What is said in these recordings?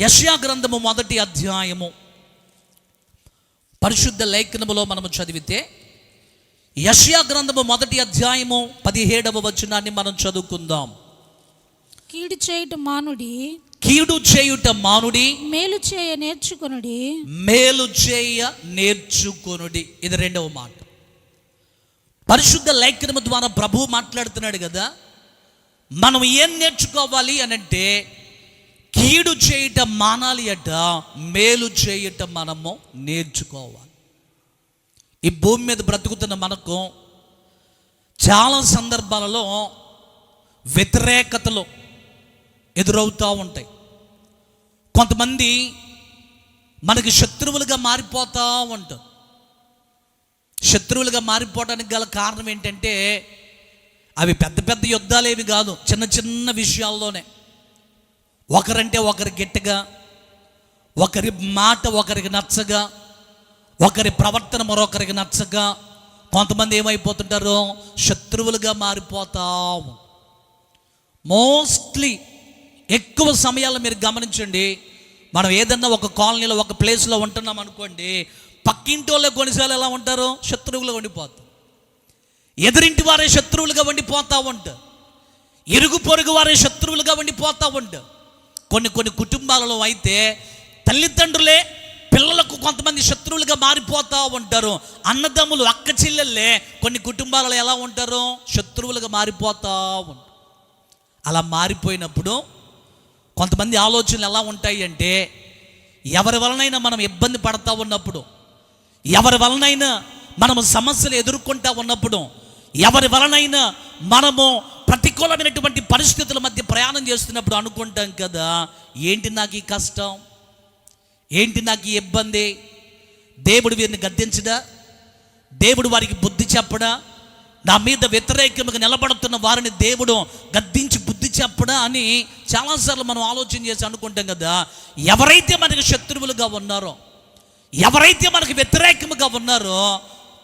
యష్యా గ్రంథము మొదటి అధ్యాయము. పరిశుద్ధ లేఖనములో మనము చదివితే యష్యా గ్రంథము మొదటి అధ్యాయము పదిహేడవ వచనాన్ని మనం చదువుకుందాం. కీడు చేయుట మానుడి కీడు చేయుట మానుడి మేలు చేయ నేర్చుకొనుడి. మేలు చేయ నేర్చుకొనుడి. ఇది రెండవ మాట. పరిశుద్ధ లేఖనము ద్వారా ప్రభువు మాట్లాడుతున్నాడు కదా మనం ఏం నేర్చుకోవాలి అని అంటే కీడు చేయటం మానాలి అడ్డ మేలు చేయటం మనము నేర్చుకోవాలి. ఈ భూమి మీద బ్రతుకుతున్న మనకు చాలా సందర్భాలలో వ్యతిరేకతలు ఎదురవుతూ ఉంటాయి. కొంతమంది మనకి శత్రువులుగా మారిపోతూ ఉంటారు. శత్రువులుగా మారిపోవడానికి గల కారణం ఏంటంటే అవి పెద్ద పెద్ద యుద్ధాలేవి కాదు చిన్న చిన్న విషయాల్లోనే. ఒకరంటే ఒకరి గట్టిగా ఒకరి మాట ఒకరికి నచ్చగా ఒకరి ప్రవర్తన మరొకరికి నచ్చగా కొంతమంది ఏమైపోతుంటారు శత్రువులుగా మారిపోతాం. మోస్ట్లీ ఎక్కువ సమయాల్లో మీరు గమనించండి మనం ఏదన్నా ఒక కాలనీలో ఒక ప్లేస్లో ఉంటున్నాం అనుకోండి పక్కింటి వాళ్ళే కొన్నిసార్లు ఎలా ఉంటారు శత్రువులుగా ఉండిపోతారు. ఎదురింటి వారే శత్రువులుగా ఉండిపోతా ఉంటారు ఇరుగు పొరుగు వారే శత్రువులుగా ఉండిపోతా ఉంటారు కొన్ని కొన్ని కుటుంబాలలో అయితే తల్లిదండ్రులే పిల్లలకు కొంతమంది శత్రువులుగా మారిపోతూ ఉంటారు. అన్నదమ్ములు అక్క చెల్లెళ్ళే కొన్ని కుటుంబాలలో ఎలా ఉంటారు? శత్రువులుగా మారిపోతూ ఉంటారు. అలా మారిపోయినప్పుడు కొంతమంది ఆలోచనలు ఎలా ఉంటాయి అంటే ఎవరి వలనైనా మనం ఇబ్బంది పడతా ఉన్నప్పుడు ఎవరి వలనైనా మనము సమస్యలు ఎదుర్కొంటా ఉన్నప్పుడు ఎవరి వలనైనా మనము ప్రతికూలమైనటువంటి పరిస్థితుల మధ్య ప్రయాణం చేస్తున్నప్పుడు అనుకుంటాం కదా ఏంటి నాకు ఈ కష్టం? ఏంటి నాకు ఈ ఇబ్బంది? దేవుడు వీరిని గద్దించడా? దేవుడు వారికి బుద్ధి చెప్పడా? నా మీద వ్యతిరేకంగా నిలబడుతున్న వారిని దేవుడు గద్దించి బుద్ధి చెప్పడా అని చాలాసార్లు మనం ఆలోచన చేసి అనుకుంటాం కదా ఎవరైతే మనకి శత్రువులుగా ఉన్నారో ఎవరైతే మనకి వ్యతిరేకముగా ఉన్నారో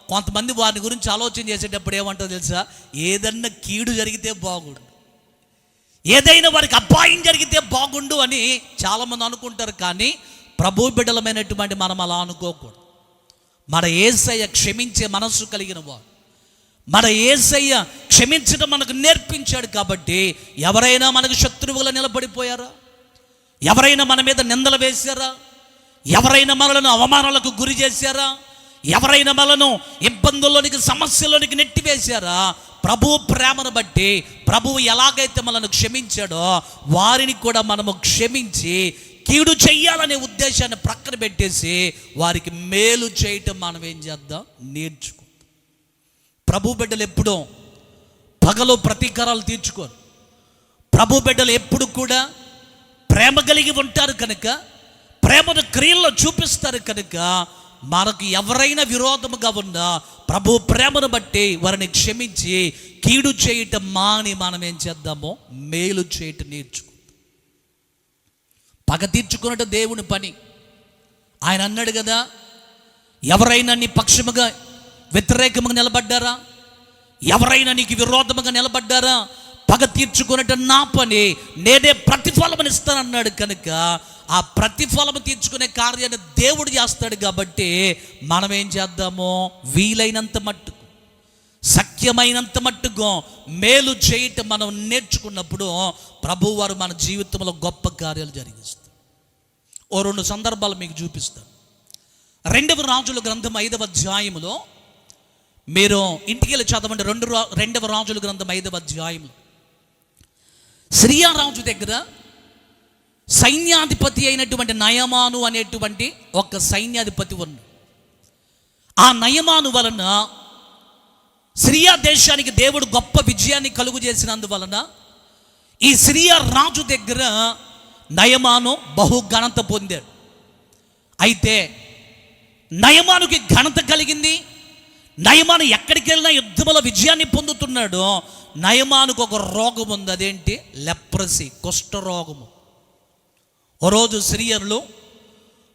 కొంతమంది వారి గురించి ఆలోచన చేసేటప్పుడు ఏమంటారో తెలుసా? ఏదన్నా కీడు జరిగితే బాగుండు. ఏదైనా వారికి అపాయం జరిగితే బాగుండు అని చాలామంది అనుకుంటారు కానీ ప్రభు బిడ్డలమైనటువంటి మనం అలా అనుకోకూడదు. మన ఏసయ్య క్షమించే మనస్సు కలిగిన వాడు. మన ఏసయ్య క్షమించడం మనకు నేర్పించాడు కాబట్టి ఎవరైనా మనకు శత్రువులు నిలబడిపోయారా? ఎవరైనా మన మీద నిందలు వేశారా? ఎవరైనా మనలను అవమానాలకు గురి చేశారా? ఎవరైనా మనను ఇబ్బందుల్లోనికి సమస్యలోనికి నెట్టివేశారా? ప్రభు ప్రేమను బట్టి ప్రభువు ఎలాగైతే మనను క్షమించాడో వారిని కూడా మనము క్షమించి కీడు చెయ్యాలనే ఉద్దేశాన్ని ప్రక్కన పెట్టేసి వారికి మేలు చేయటం మనం ఏం చేద్దాం? నేర్చుకో ప్రభు బిడ్డలు ఎప్పుడూ పగలు ప్రతీకారాలు తీర్చుకోరు. ప్రభు బిడ్డలు ఎప్పుడు కూడా ప్రేమ కలిగి ఉంటారు కనుక ప్రేమను క్రియల్లో చూపిస్తారు కనుక మనకు ఎవరైనా విరోధముగా ఉన్నా ప్రభు ప్రేమను బట్టి వారిని క్షమించి కీడు చేయటం మాని మనం ఏం చేద్దామో? మేలు చేయటం నేర్చుకో. పగ తీర్చుకున్నట్టు దేవుని పని. ఆయన అన్నాడు కదా ఎవరైనా నీ పక్షముగా వ్యతిరేకముగా నిలబడ్డారా? ఎవరైనా నీకు విరోధముగా నిలబడ్డారా? పగ తీర్చుకునేట నా పని. నేనే ప్రతిఫలం ఇస్తానన్నాడు కనుక ఆ ప్రతిఫలం తీర్చుకునే కార్యాన్ని దేవుడు చేస్తాడు కాబట్టి మనం ఏం చేద్దాము? వీలైనంత మట్టుకు సఖ్యమైనంత మట్టుకు మేలు చేయటం మనం నేర్చుకున్నప్పుడు ప్రభువారు మన జీవితంలో గొప్ప కార్యాలు జరిగిస్తారు. ఓ రెండు సందర్భాలు మీకు చూపిస్తాను. రెండవ రాజుల గ్రంథం ఐదవ అధ్యాయములో మీరు ఇంటికి వెళ్ళి చదవండి. రెండు రెండవ రాజుల గ్రంథం ఐదవ అధ్యాయంలో రాజు దగ్గర సైన్యాధిపతి అయినటువంటి నయమాను అనేటువంటి ఒక సైన్యాధిపతి ఉన్నాడు. ఆ నయమాను వలన సిరియా దేశానికి దేవుడు గొప్ప విజయాన్ని కలుగు చేసినందువలన ఈ సిరియా రాజు దగ్గర నయమాను బహు ఘనత పొందాడు. అయితే నయమానుకి ఘనత కలిగింది నయమాను ఎక్కడికి వెళ్ళినా యుద్ధముల విజయాన్ని పొందుతున్నాడు నయమానుకు ఒక రోగం ఉంది. అదేంటి? లెప్రసి కుష్ఠరోగము ఓ రోజు సిరియర్లు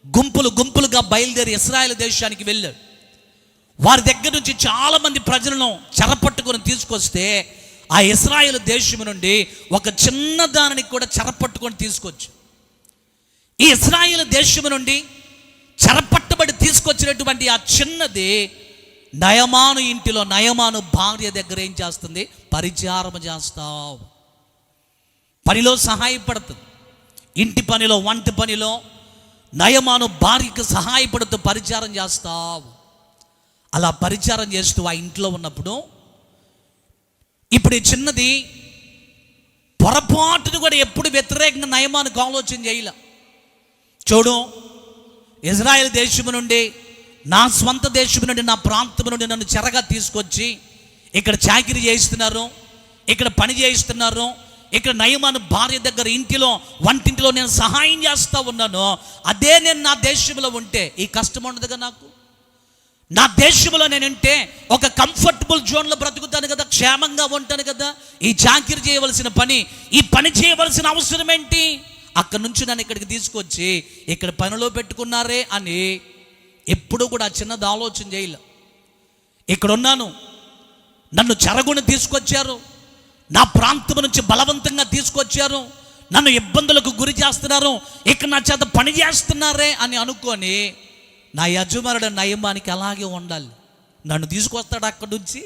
గుంపులు గుంపులుగా బయలుదేరి ఇస్రాయల్ దేశానికి వెళ్ళాడు వారి దగ్గర నుంచి చాలామంది ప్రజలను చెరపట్టుకొని తీసుకొస్తే ఆ ఇస్రాయేల్ దేశం నుండి ఒక చిన్న దానిని కూడా చెరపట్టుకొని తీసుకొచ్చు. ఈ ఇస్రాయేల్ దేశం నుండి చెరపట్టబడి తీసుకొచ్చినటువంటి ఆ చిన్నది నయమాను ఇంటిలో నయమాను భార్య దగ్గర ఏం చేస్తుంది? పరిచారం చేస్తావు. పనిలో సహాయపడుతుంది ఇంటి పనిలో వంటి పనిలో నయమాను భార్యకు సహాయపడుతూ పరిచారం చేస్తావు. అలా పరిచారం చేస్తూ ఆ ఇంట్లో ఉన్నప్పుడు ఇప్పుడు ఈ చిన్నది పొరపాటును కూడా ఎప్పుడు వ్యతిరేకంగా నయమానికి ఆలోచన చేయలే. చూడు ఇజ్రాయెల్ దేశము నుండి నా స్వంత దేశం నుండి నా ప్రాంతం నుండి నన్ను చెరగా తీసుకొచ్చి ఇక్కడ చాకిరి చేయిస్తున్నారు ఇక్కడ పని చేయిస్తున్నారు ఇక్కడ నయమాను భార్య దగ్గర ఇంటిలో వంటింటిలో నేను సహాయం చేస్తూ ఉన్నాను. అదే నేను నా దేశంలో ఉంటే ఈ కష్టం ఉండదుగా నాకు? నా దేశంలో నేను ఉంటే ఒక కంఫర్టబుల్ జోన్లో బ్రతుకుతాను కదా క్షేమంగా ఉంటాను కదా? ఈ చాకిరి చేయవలసిన పని ఈ పని చేయవలసిన అవసరం ఏంటి? అక్కడి నుంచి నన్ను ఇక్కడికి తీసుకొచ్చి ఇక్కడ పనిలో పెట్టుకున్నారే అని ఎప్పుడూ కూడా ఆ చిన్నది ఆలోచన చేయలే. ఇక్కడ ఉన్నాను నన్ను చెరగుని తీసుకొచ్చారు. నా ప్రాంతం నుంచి బలవంతంగా తీసుకొచ్చారు. నన్ను ఇబ్బందులకు గురి చేస్తున్నారు. ఇక్కడ నా చేత పని చేస్తున్నారే అని అనుకొని నా యజమానుడు నయమానికి అలాగే ఉండాలి. నన్ను తీసుకొస్తాడు అక్కడి నుంచి?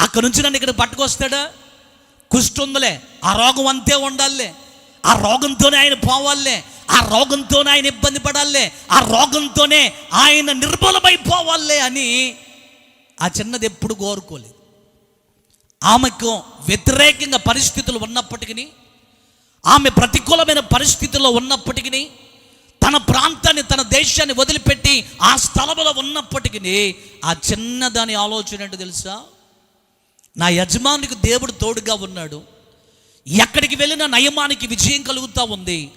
అక్కడి నుంచి నన్ను ఇక్కడ పట్టుకొస్తాడా? కుష్టి ఉందిలే ఆ రోగం అంతే ఉండాలి ఆ రోగంతోనే ఆయన పోవాలే ఆ రోగంతోనే ఆయన ఇబ్బంది పడాలే ఆ రోగంతోనే ఆయన నిర్మూలమైపోవాలే అని ఆ చిన్నది ఎప్పుడు కోరుకోలేదు. ఆమెకు వ్యతిరేకంగా పరిస్థితులు ఉన్నప్పటికీ ఆమె ప్రతికూలమైన పరిస్థితుల్లో ఉన్నప్పటికీ తన ప్రాంతాన్ని తన దేశాన్ని వదిలిపెట్టి ఆ స్థలంలో ఉన్నప్పటికీ ఆ చిన్నదాని ఆలోచన ఏంటో తెలుసా? నా యజమానికి దేవుడు తోడుగా ఉన్నాడు. ఎక్కడికి వెళ్ళినా నయమానికి విజయం కలుగుతూ ఉంది.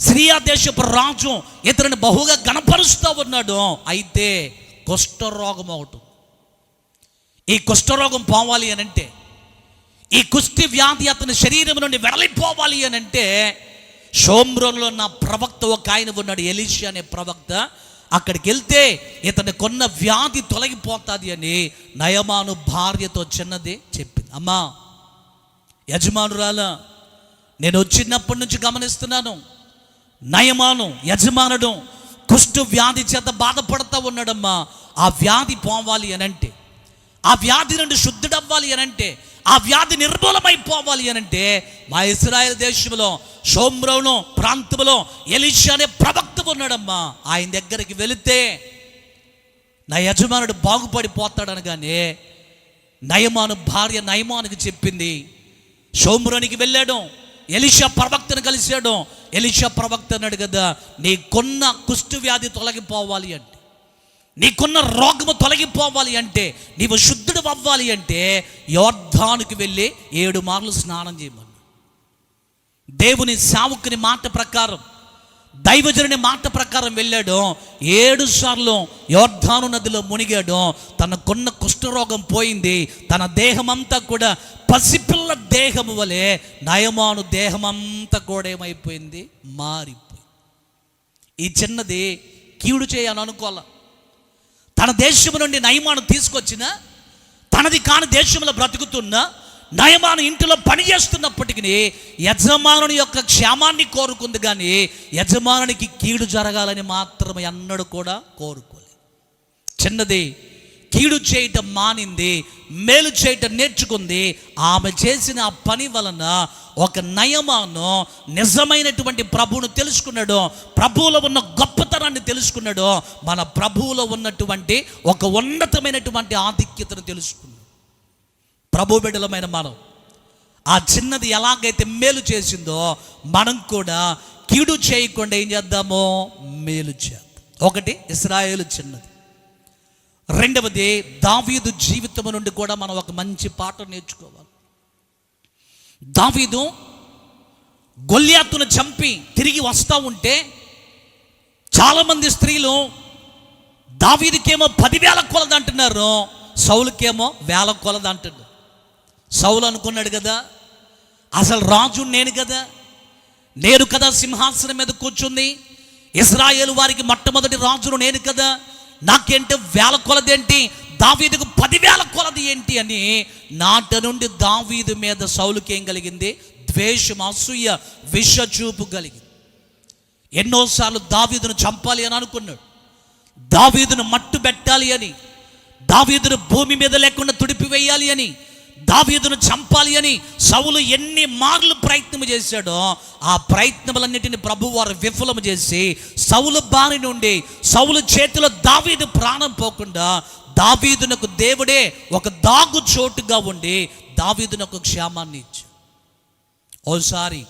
సిరియా దేశపు రాజు ఇతరుని బహుగా గణపరుస్తూ ఉన్నాడు. అయితే కుష్ఠరోగం ఒకటి. ఈ కుష్ఠరోగం పోవాలి అని అంటే ఈ కుష్టి వ్యాధి అతని శరీరం నుండి వెడలిపోవాలి అని అంటే షోమ్రోన్లో నా ప్రవక్త ఒక ఆయన ఉన్నాడు ఎలిషి అనే ప్రవక్త. అక్కడికి వెళ్తే ఇతని కొన్న వ్యాధి తొలగిపోతుంది అని నయమాను భార్యతో చిన్నది చెప్పింది. అమ్మా యజమానురాల నేను వచ్చినప్పటి నుంచి గమనిస్తున్నాను. నయమాను యజమానుడు కుష్టు వ్యాధి చేత బాధపడతా ఉన్నాడమ్మా. ఆ వ్యాధి పోవాలి అని అంటే ఆ వ్యాధి నుండి శుద్ధుడవ్వాలి అని అంటే ఆ వ్యాధి నిర్మూలమైపోవాలి అని అంటే మా ఇస్రాయల్ దేశంలో షోమ్రోను ప్రాంతంలో ఎలిషా అనే ప్రవక్త ఉన్నాడమ్మా. ఆయన దగ్గరికి వెళితే నా యజమానుడు బాగుపడిపోతాడనగానే నయమాను భార్య నయమానికి చెప్పింది సోమ్రానికి వెళ్ళాడు. ఎలిషా ప్రవక్తను కలిశాడు. ఎలిషా ప్రవక్త అన్నాడు కదా నీకున్న కుష్టు వ్యాధి తొలగిపోవాలి అంటే నీకున్న రోగము తొలగిపోవాలి అంటే నీవు శుద్ధుడు అవ్వాలి అంటే యోర్ధానికి వెళ్ళి ఏడు మార్లు స్నానం చేయమన్నా దేవుని సావుకుని మాట ప్రకారం దైవజనుని మాట ప్రకారం వెళ్ళాడు. ఏడు సార్లు యోర్ధాను నదిలో మునిగాడు. తనకున్న కుష్ఠరోగం పోయింది. తన దేహమంతా కూడా పసిపిల్ల దేహము వలె నయమాను దేహమంతా కూడా ఏమైపోయింది మారిపోయింది. ఈ చిన్నది కీడు చేయని అనుకోవాల. తన దేశం నుండి నయమాను తీసుకొచ్చిన తనది కాని దేశంలో బ్రతుకుతున్న నయమాను ఇంటిలో పని చేస్తున్నప్పటికీ యజమానుని యొక్క క్షేమాన్ని కోరుకుంది కానీ యజమానునికి కీడు జరగాలని మాత్రమే ఎన్నడూ కూడా కోరుకోలేదు. చిన్నది కీడు చేయటం మానింది మేలు చేయటం నేర్చుకుంది. ఆమె చేసిన ఆ పని వలన ఒక నయమాను నిజమైనటువంటి ప్రభువును తెలుసుకున్నాడు ప్రభువులో ఉన్న గొప్పతనాన్ని తెలుసుకున్నాడు మన ప్రభువులో ఉన్నటువంటి ఒక ఉన్నతమైనటువంటి ఆధిక్యతను తెలుసుకున్నాడు. ప్రభు బిడ్డలమైన మనం. ఆ చిన్నది ఎలాగైతే మేలు చేసిందో మనం కూడా కీడు చేయకుండా ఏం చేద్దామో? మేలు చేద్దాం. ఒకటి ఇస్రాయేలు చిన్నది. రెండవది దావీదు జీవితం నుండి కూడా మనం ఒక మంచి పాఠం నేర్చుకోవాలి. దావీదు గొల్యాత్తును చంపి తిరిగి వస్తూ ఉంటే చాలామంది స్త్రీలు దావీదుకేమో పదివేల కొలది అంటున్నారు సౌలుకేమో వేల కొలది అంటున్నారు సౌలు అనుకున్నాడు కదా అసలు రాజు నేను కదా నేను కదా సింహాసనం మీద కూర్చుంది ఇస్రాయేల్ వారికి మొట్టమొదటి రాజును నేను కదా నాకేంటి వేల కొలది ఏంటి దావీదుకు పదివేల కొలది ఏంటి అని నాట నుండి దావీదు మీద సౌలుకి ఏం కలిగింది? ద్వేషం అసూయ విష చూపు కలిగింది. ఎన్నోసార్లు దావీదును చంపాలి అని అనుకున్నాడు. దావీదును మట్టు పెట్టాలి అని దావీదును భూమి మీద లేకుండా తుడిపివేయాలి అని దావీదును చంపాలి అని సవులు ఎన్ని మార్లు ప్రయత్నం చేశాడో ఆ ప్రయత్నములన్నిటిని ప్రభు వారు విఫలం చేసి సవులు బారి నుండి సవులు చేతిలో దావీదు ప్రాణం పోకుండా దావీదునకు దేవుడే ఒక దాగు చోటుగా ఉండి దావీదునకు క్షేమాన్ని ఇచ్చు ఓసారి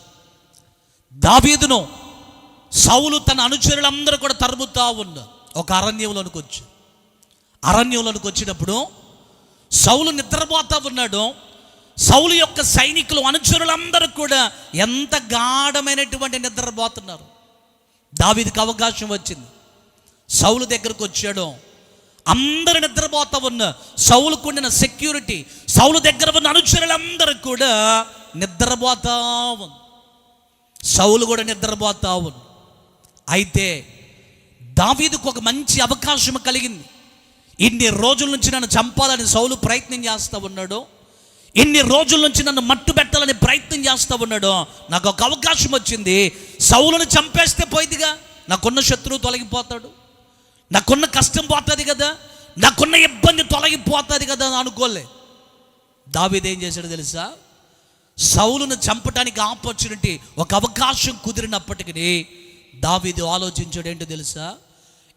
దావీదును సౌలు తన అనుచరులందరూ కూడా తరుముతా ఉన్న ఒక అరణ్యంలోనికి వచ్చి అరణ్యంలోనికి వచ్చినప్పుడు సౌలు నిద్రపోతా ఉన్నాడు. సౌలు యొక్క సైనికులు అనుచరులందరూ కూడా ఎంత గాఢమైనటువంటి నిద్రపోతున్నారు. దావిదికి అవకాశం వచ్చింది. సౌలు దగ్గరకు వచ్చాడు. అందరు నిద్రపోతా ఉన్న సౌలుకు ఉండిన సెక్యూరిటీ సౌలు దగ్గర ఉన్న అనుచరులందరూ కూడా నిద్రపోతా ఉంది సౌలు కూడా నిద్రపోతా ఉంది అయితే దావీదుకు ఒక మంచి అవకాశం కలిగింది. ఇన్ని రోజుల నుంచి నన్ను చంపాలని సౌలు ప్రయత్నం చేస్తూ ఉన్నాడు. ఇన్ని రోజుల నుంచి నన్ను మట్టు పెట్టాలని ప్రయత్నం చేస్తూ ఉన్నాడు. నాకు ఒక అవకాశం వచ్చింది. సౌలను చంపేస్తే పోయిందిగా. నాకున్న శత్రువు తొలగిపోతాడు. నాకున్న కష్టం పోతుంది కదా. నాకున్న ఇబ్బంది తొలగిపోతుంది కదా అని అనుకోలే. దావీదు ఏం చేశాడు తెలుసా? సౌలును చంపటానికి ఆపర్చునిటీ ఒక అవకాశం కుదిరినప్పటికీ దావీదు ఆలోచించాడు ఏంటో తెలుసా?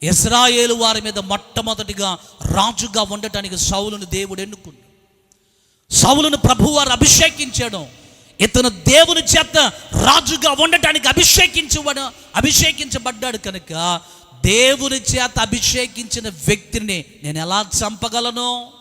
ఇజ్రాయేలు వారి మీద మొట్టమొదటిగా రాజుగా ఉండటానికి సౌలును దేవుడు ఎన్నుకున్నాడు. సౌలును ప్రభువారు అభిషేకించాడు ఇతను దేవుని చేత రాజుగా ఉండటానికి అభిషేకించబడ అభిషేకించబడ్డాడు కనుక దేవుని చేత అభిషేకించిన వ్యక్తిని నేను ఎలా చంపగలను?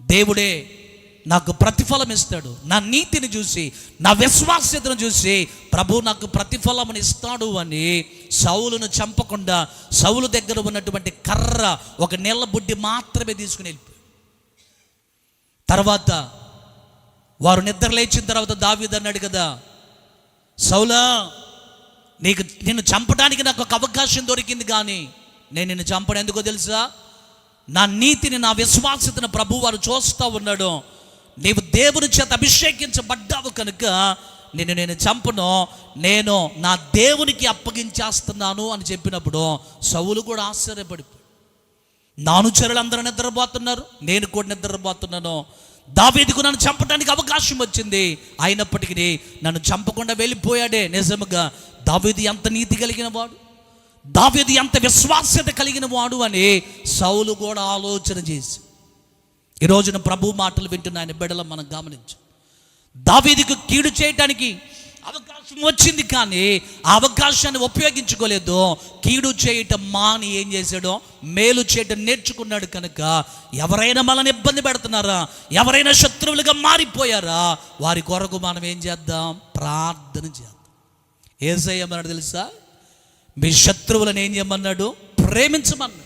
దేవుడే నాకు ప్రతిఫలం ఇస్తాడు. నా నీతిని చూసి నా విశ్వాస్యతను చూసి ప్రభు నాకు ప్రతిఫలముని ఇస్తాడు అని సౌలును చంపకుండా సౌలు దగ్గర ఉన్నటువంటి కర్ర ఒక నీళ్ళ బుడ్డి మాత్రమే తీసుకుని వెళ్ళిపోయాడు. తర్వాత వారు నిద్ర లేచిన తర్వాత దావీదు అన్నాడు కదా సౌలా నీకు నిన్ను చంపడానికి నాకు ఒక అవకాశం దొరికింది కానీ నేను నిన్ను చంపడం ఎందుకో తెలుసా? నా నీతిని నా విశ్వాసతను ప్రభు వారు చూస్తూ ఉన్నాడు. నీవు దేవుని చేత అభిషేకించబడ్డావు కనుక నిన్ను నేను చంపను. నేను నా దేవునికి అప్పగించేస్తున్నాను అని చెప్పినప్పుడు సవులు కూడా ఆశ్చర్యపడిపోయి నానుచరులందరూ నిద్రపోతున్నారు నేను కూడా నిద్రపోతున్నాను. దావీదుకు నన్ను చంపడానికి అవకాశం వచ్చింది. అయినప్పటికీ నన్ను చంపకుండా వెళ్ళిపోయాడే నిజముగా. దావీది ఎంత నీతి కలిగిన వాడు? దావీది ఎంత విశ్వాస్యత కలిగిన వాడు అని సౌలు కూడా ఆలోచన చేసి ఈ రోజున ప్రభు మాటలు వింటున్న ఆయన బిడ్డలు మనం గమనించు. దావీదికి కీడు చేయటానికి అవకాశం వచ్చింది కానీ ఆ అవకాశాన్ని ఉపయోగించుకోలేదు. కీడు చేయటం మాని ఏం చేశాడో మేలు చేయటం నేర్చుకున్నాడు కనుక ఎవరైనా మనల్ని ఇబ్బంది పెడుతున్నారా? ఎవరైనా శత్రువులుగా మారిపోయారా? వారి కొరకు మనం ఏం చేద్దాం? ప్రార్థన చేద్దాం. ఏం చేయమన్నాడు తెలుసా? మీ శత్రువులను ఏం చేయమన్నాడు? ప్రేమించమన్నాడు.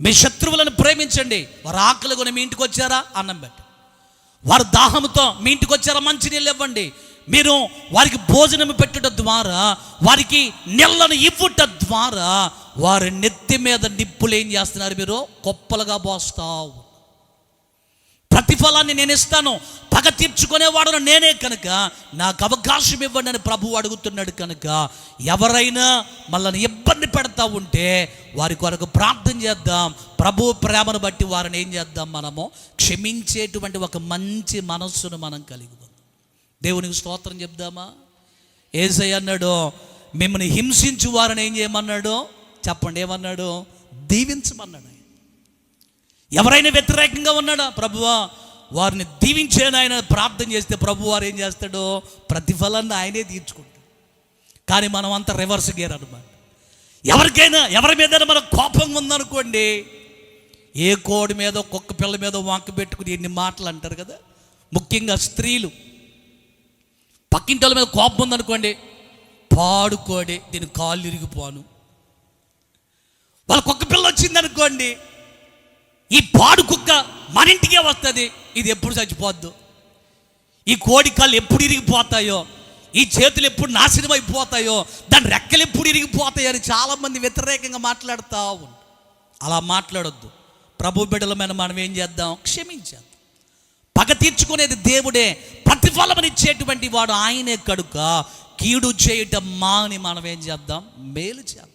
మీ శత్రువులను ప్రేమించండి. వారు ఆకలి కొని మీ ఇంటికి వచ్చారా? అన్నం పెట్టి. వారు దాహంతో మీ ఇంటికి వచ్చారా? మంచినీళ్ళు ఇవ్వండి. మీరు వారికి భోజనం పెట్టుట ద్వారా వారికి నీళ్ళను ఇవ్వటం ద్వారా వారి నెత్తి మీద నిప్పులు ఏం చేస్తున్నారు మీరు? కొప్పలుగా పోస్తావు ప్రతిఫలాన్ని నేను ఇస్తాను. పగ తీర్చుకునేవాడను నేనే కనుక. నాకు అవకాశం ఇవ్వండి అని ప్రభువు అడుగుతున్నాడు కనుక. ఎవరైనా మనల్ని ఇబ్బంది పెడతా ఉంటే వారి కొరకు ప్రార్థన చేద్దాం. ప్రభు ప్రేమను బట్టి వారిని ఏం చేద్దాం మనము? క్షమించేటువంటి ఒక మంచి మనస్సును మనం కలిగి దేవునికి స్తోత్రం చెప్దామా? ఏసై అన్నాడు మిమ్మల్ని హింసించు వారిని ఏం చేయమన్నాడు? చెప్పండి ఏమన్నాడు? దీవించమన్నాడు ఎవరైనా వ్యతిరేకంగా ఉన్నాడా? ప్రభువా వారిని దీవించేను ఆయన ప్రార్థన చేస్తే ప్రభు వారు ఏం చేస్తాడో? ప్రతిఫలాన్ని ఆయనే తీర్చుకుంటాడు. కానీ మనం అంత రివర్స్ గేర్ అనమాట ఎవరికైనా ఎవరి మీద మన కోపం ఉందనుకోండి ఏ కోడి మీద కుక్క పిల్ల మీద వంక పెట్టుకుని ఎన్ని మాటలు అంటారు కదా? ముఖ్యంగా స్త్రీలు. పక్కింటి వాళ్ళ మీద కోపం ఉందనుకోండి పాడుకోడి దీని కాళ్ళు ఇరిగిపోను. వాళ్ళ కుక్క పిల్ల వచ్చిందనుకోండి ఈ పాడు కుక్క మన ఇంటికే వస్తుంది. ఇది ఎప్పుడు చచ్చిపోద్దు? ఈ కోడి కాళ్ళు ఎప్పుడు ఇరిగిపోతాయో? ఈ చేతులు ఎప్పుడు నాశనం అయిపోతాయో? దాని రెక్కలు ఎప్పుడు ఇరిగిపోతాయో అని చాలామంది వ్యతిరేకంగా మాట్లాడుతూ ఉంటారు అలా మాట్లాడొద్దు. ప్రభు బిడ్డలమైన మనం ఏం చేద్దాం? క్షమించేద్దాం. పగ తీర్చుకునేది దేవుడే. ప్రతిఫలమనిచ్చేటువంటి వాడు ఆయనే కడుక కీడు చేయటం మాని మనం ఏం చేద్దాం? మేలు చేద్దాం.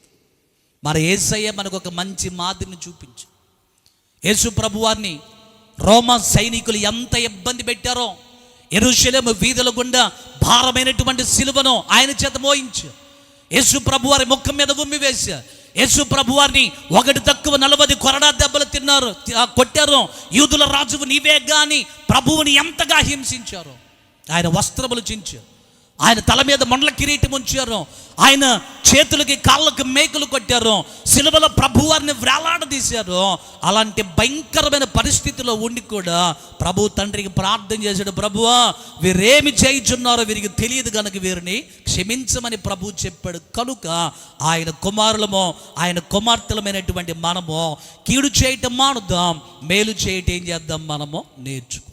మన ఏసయ్య మనకు ఒక మంచి మాదిరిని చూపించు. యేసు ప్రభువారిని రోమా సైనికులు ఎంత ఇబ్బంది పెట్టారో ఎరుశలేము వీధుల గుండా భారమైనటువంటి సిలువను ఆయన చేత మోయించు. యేసు ప్రభువారి ముఖం మీద ఉమ్మి వేశా యేసు ప్రభువారిని ఒకటి తక్కువ నలభై కొరడా దెబ్బలు తిన్నారు కొట్టారు. యూదుల రాజువు నీవే గాని ప్రభువుని ఎంతగా హింసించారు? ఆయన వస్త్రములు చించారు. ఆయన తల మీద మండల కిరీటం ఉంచారు. ఆయన చేతులకి కాళ్ళకి మేకులు కొట్టారు. సిలువల ప్రభువారిని వేలాడదీశారు. అలాంటి భయంకరమైన పరిస్థితిలో ఉండి కూడా ప్రభు తండ్రికి ప్రార్థన చేశాడు. ప్రభువా వీరేమి చేయించున్నారో వీరికి తెలియదు కనుక వీరిని క్షమించమని ప్రభు చెప్పాడు. కనుక ఆయన కుమారులమో ఆయన కుమార్తెలమైనటువంటి మనము కీడు చేయటం మానుదాం మేలు చేయటం ఏం చేద్దాం మనము నేర్చుకో